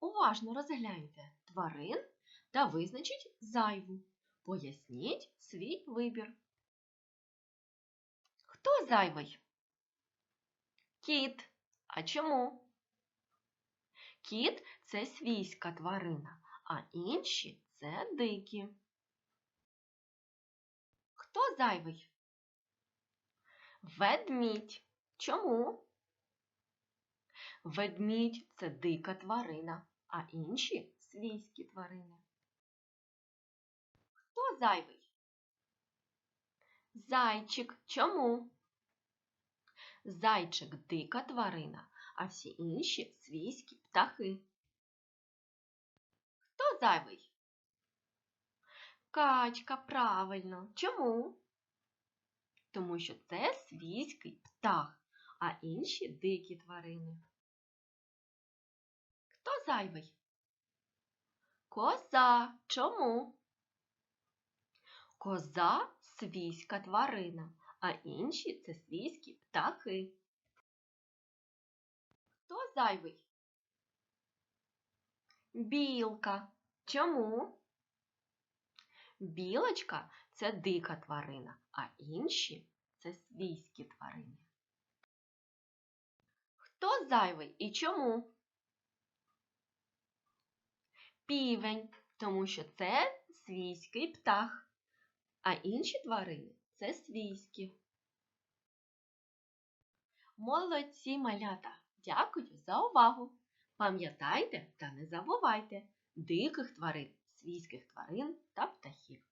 Уважно розгляньте тварин та визначіть зайву. Поясніть свій вибір. Хто зайвий? Кіт. А чому? Кіт це свійська тварина, а інші це дикі. Хто зайвий? Ведмідь. Чому? Ведмідь це дика тварина, а інші свійські тварини. Хто зайвий? Зайчик. Чому? Зайчик дика тварина, а всі інші свійські птахи. Хто зайвий? Качка, правильно. Чому? Тому що це свійський птах, а інші дикі тварини. Зайвий? Коза. Чому? Коза свійська тварина, а інші це свійські птахи. Хто зайвий? Білка. Чому? Білочка це дика тварина, а інші це свійські тварини. Хто зайвий і чому? Півень, тому що це свійський птах, а інші тварини це свійські. Молодці малята! Дякую за увагу! Пам'ятайте та не забувайте диких тварин, свійських тварин та птахів.